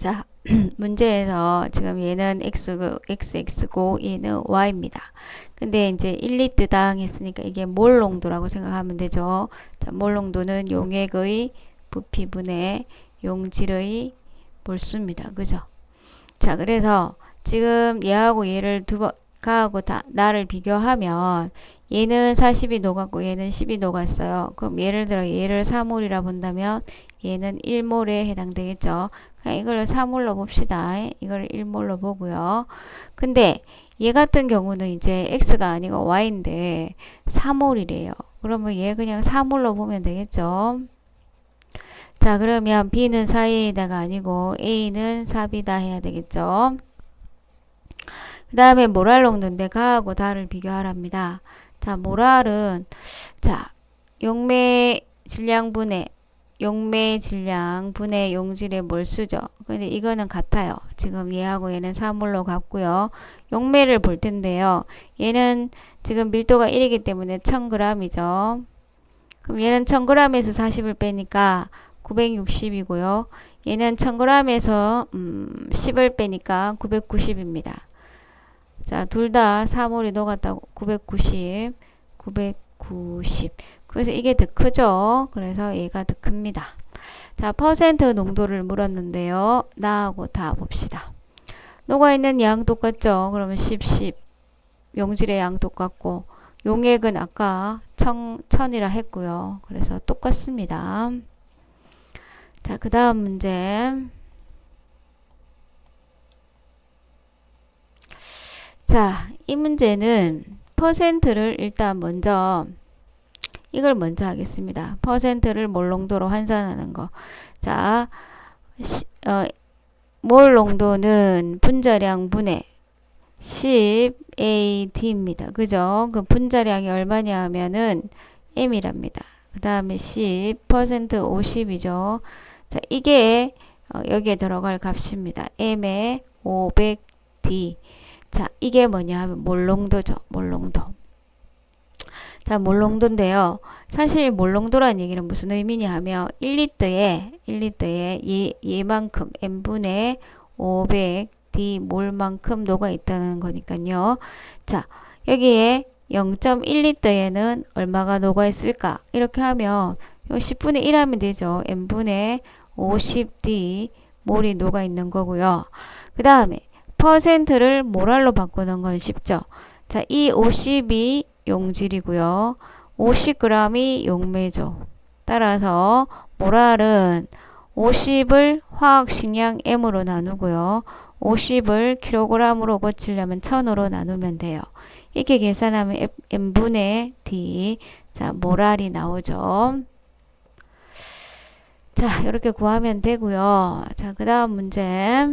자, 문제에서 지금 얘는 x, xx고 얘는 y입니다. 근데 이제 1리터당 했으니까 이게 몰 농도라고 생각하면 되죠. 자, 몰 농도는 용액의 부피분의 용질의 몰수입니다. 그죠? 자, 그래서 지금 얘하고 얘를 두 번, 가하고 다, 나를 비교하면 얘는 40이 녹았고 얘는 10이 녹았어요. 그럼 예를 들어 얘를 3몰이라 본다면 얘는 1몰에 해당되겠죠. 이걸 3몰로 봅시다. 이걸 1몰로 보고요. 근데 얘 같은 경우는 이제 x가 아니고 y인데 3몰이래요. 그러면 얘 그냥 3몰로 보면 되겠죠. 자 그러면 b는 4a다가 아니고 a는 4b다 해야 되겠죠. 그 다음에 모랄 농도인데 가하고 다를 비교하랍니다. 자, 모랄은 자, 용매 질량분의 용매 질량 분의 용질의 몰수죠. 근데 이거는 같아요. 지금 얘하고 얘는 3몰로 같고요. 용매를 볼 텐데요. 얘는 지금 밀도가 1이기 때문에 1000g이죠. 그럼 얘는 1000g에서 40을 빼니까 960이고요. 얘는 1000g에서 음, 10을 빼니까 990입니다. 자, 둘 다 3월이 녹았다고 990, 990. 그래서 이게 더 크죠. 그래서 얘가 더 큽니다. 자, 퍼센트 농도를 물었는데요. 나하고 다 봅시다. 녹아있는 양 똑같죠? 그러면 10, 10. 용질의 양 똑같고, 용액은 아까 천, 천이라 했고요. 그래서 똑같습니다. 자, 그 다음 문제. 자, 이 문제는 퍼센트를 일단 먼저 이걸 먼저 하겠습니다. 퍼센트를 몰 농도로 환산하는 거. 자, 시, 어, 몰 농도는 분자량 분의 10AD입니다. 그죠? 그 분자량이 얼마냐 하면은 M이랍니다. 그 다음에 10% 50이죠. 자, 이게 어, 여기에 들어갈 값입니다. M에 500D. 자, 이게 뭐냐 하면 몰롱도죠. 몰롱도. 자, 몰롱도인데요. 사실 몰롱도라는 얘기는 무슨 의미냐 하면 1리터에 1리터에 얘, 얘만큼 n분의 500d 몰만큼 녹아 있다는 거니까요. 자, 여기에 0.1리터에는 얼마가 녹아 있을까? 이렇게 하면 10분의 1 하면 되죠. n분의 50d 몰이 녹아 있는 거고요. 그 다음에 퍼센트를 모랄로 바꾸는 건 쉽죠. 자, 이 50이 용질이고요. 50g이 용매죠. 따라서 모랄은 50을 화학식량 M으로 나누고요. 50을 kg으로 고치려면 1000으로 나누면 돼요. 이렇게 계산하면 M분의 D, 자, 모랄이 나오죠. 자, 이렇게 구하면 되고요. 자, 그 다음 문제.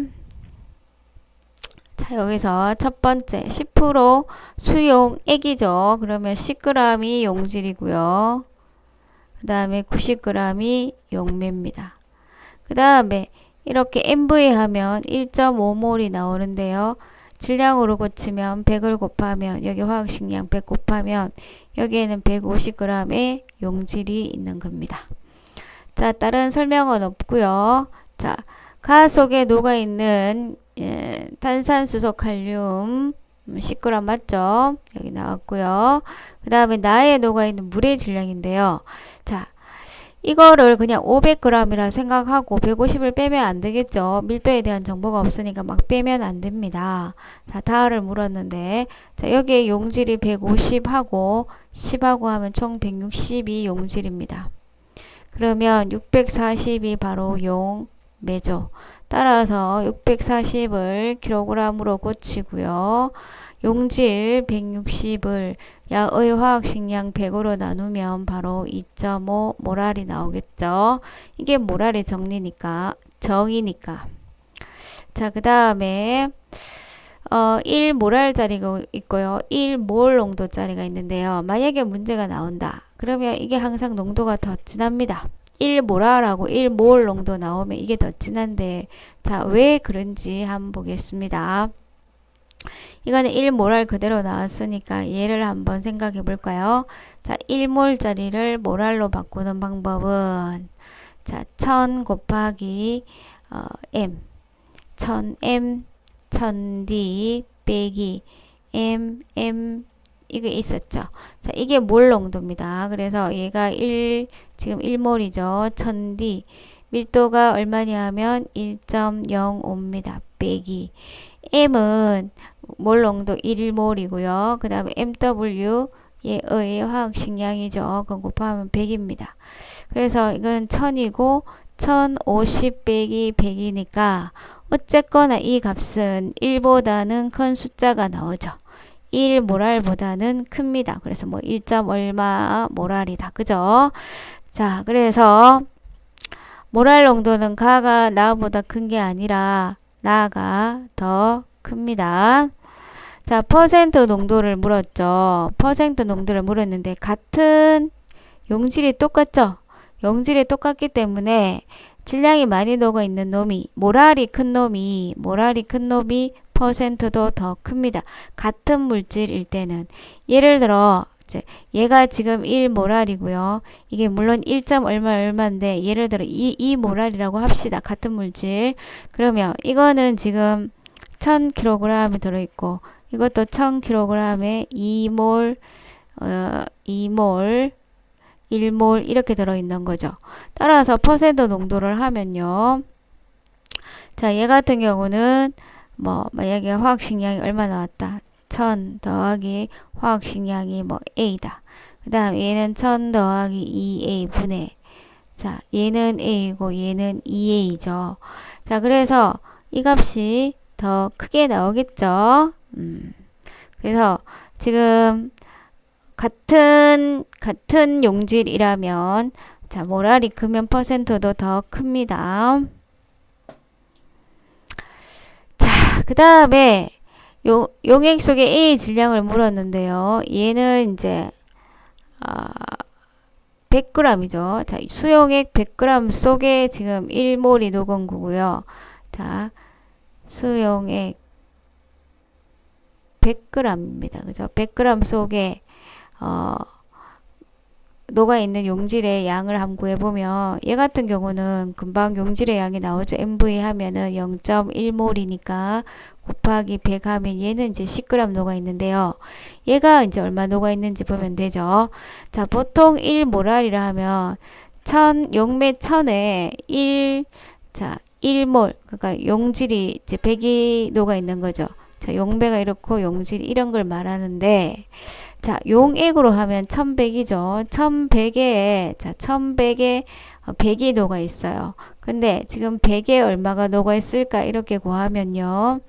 자, 여기서 첫 번째 10% 수용액이죠. 그러면 10g이 용질이고요. 그 다음에 90g이 용매입니다. 그 다음에 이렇게 MV 하면 1.5몰이 나오는데요. 질량으로 고치면 100을 곱하면 여기 화학식량 100 곱하면 여기에는 150g의 용질이 있는 겁니다. 자, 다른 설명은 없고요. 자, 가 속에 녹아 있는 예, 탄산수소 칼륨 10g 음, 맞죠? 여기 나왔고요. 그 다음에 나에 녹아있는 물의 질량인데요. 자, 이거를 그냥 500g이라 생각하고 150을 빼면 안 되겠죠. 밀도에 대한 정보가 없으니까 막 빼면 안 됩니다. 자, 다를 물었는데, 자, 여기에 용질이 150하고 10하고 하면 총 160이 용질입니다. 그러면 640이 바로 용 매죠. 따라서 640을 킬로그램으로 고치고요. 용질 160을 야의 화학식량 100으로 나누면 바로 2.5 모랄이 나오겠죠. 이게 모랄의 정리니까 정이니까. 자, 그 다음에 어, 1 모랄짜리가 있고요. 1 몰 농도짜리가 있는데요. 만약에 문제가 나온다. 그러면 이게 항상 농도가 더 진합니다. 1모라라고 1몰 농도 나오면 이게 더 진한데 자 왜 그런지 한번 보겠습니다. 이거는 1모랄 그대로 나왔으니까 얘를 한번 생각해 볼까요? 자 1몰짜리를 모랄로 바꾸는 방법은 자1000 곱하기 어, m 1000m 1000d 빼기 m m 이게 있었죠. 자, 이게 몰 농도입니다. 그래서 얘가 1 지금 1몰이죠. 1000d 밀도가 얼마냐 하면 1.05입니다. 빼기 m은 몰 농도 1몰이고요. 그 다음에 mw 얘의 화학식량이죠. 그건 곱하면 100입니다. 그래서 이건 1000이고 1050 빼기 100이니까 어쨌거나 이 값은 1보다는 큰 숫자가 나오죠. 1 모랄보다는 큽니다. 그래서 뭐 1. 얼마 모랄이다. 그죠? 자, 그래서 모랄 농도는 가가 나보다 큰 게 아니라 나가 더 큽니다. 자, 퍼센트 농도를 물었죠. 퍼센트 농도를 물었는데 같은 용질이 똑같죠? 용질이 똑같기 때문에 질량이 많이 녹아 있는 놈이 모랄이 큰 놈이 모랄이 큰 놈이 퍼센트도 더 큽니다. 같은 물질일 때는 예를 들어 이제 얘가 지금 1 모랄이고요. 이게 물론 1. 얼마 얼마인데 예를 들어 2, 2 모랄이라고 합시다. 같은 물질. 그러면 이거는 지금 1000kg이 들어 있고 이것도 1000kg에 2몰 어, 2몰 1몰 이렇게 들어 있는 거죠. 따라서 퍼센트 농도를 하면요. 자, 얘 같은 경우는 뭐 만약에 화학식량이 얼마 나왔다. 1000 더하기 화학식량이 뭐 A다. 그 다음 얘는 1000 더하기 2A 분의 자, 얘는 A고 얘는 2A죠. 자, 그래서 이 값이 더 크게 나오겠죠. 음. 그래서 지금 같은 같은 용질이라면 자 모랄이 크면 퍼센트도 더 큽니다. 자, 그 다음에 용, 용액 속에 A 질량을 물었는데요. 얘는 이제 아, 100g이죠. 자, 수용액 100g 속에 지금 1몰이 녹은 거고요. 자, 수용액 100g입니다. 그죠? 100g 속에 어, 녹아 있는 용질의 양을 한번 구해 보면 얘 같은 경우는 금방 용질의 양이 나오죠. MV 하면은 0.1몰이니까 곱하기 100 하면 얘는 이제 10g 녹아 있는데요. 얘가 이제 얼마 녹아 있는지 보면 되죠. 자, 보통 1모랄이라 하면 1000 용매 1000에 1 자, 1몰 그러니까 용질이 이제 100이 녹아 있는 거죠. 자, 용배가 이렇고 용질 이런 걸 말하는데 자, 용액으로 하면 1100이죠. 1100에 자, 1100에 100이 녹아 있어요. 근데 지금 100에 얼마가 녹아 있을까 이렇게 구하면요.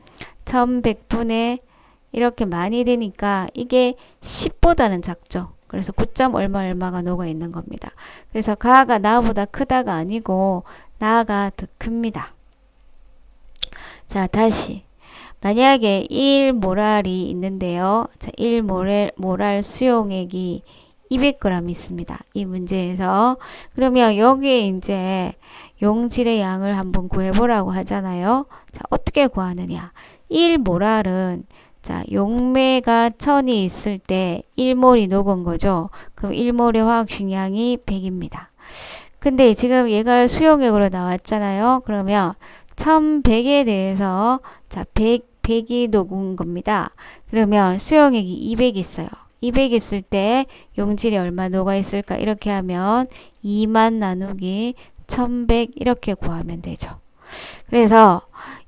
1100분의 이렇게 많이 되니까 이게 10보다는 작죠. 그래서 9점 얼마 얼마가 녹아 있는 겁니다. 그래서 가가 나보다 크다가 아니고 나가 더 큽니다. 자, 다시 만약에 1모랄이 있는데요. 자, 1모랄 모랄 수용액이 200g 있습니다. 이 문제에서. 그러면 여기에 이제 용질의 양을 한번 구해보라고 하잖아요. 자, 어떻게 구하느냐. 1모랄은 자, 용매가 1000이 있을 때 1몰이 녹은 거죠. 그럼 1몰의 화학식량이 100입니다. 근데 지금 얘가 수용액으로 나왔잖아요. 그러면 1100에 대해서 자, 100 100이 녹은 겁니다. 그러면 수용액이 200 있어요. 200 있을 때 용질이 얼마 녹아 있을까? 이렇게 하면 2만 나누기 1100 이렇게 구하면 되죠. 그래서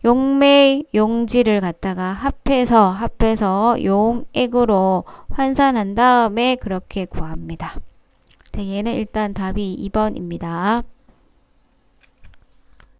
용매 용질을 갖다가 합해서 합해서 용액으로 환산한 다음에 그렇게 구합니다. 네, 얘는 일단 답이 2번입니다.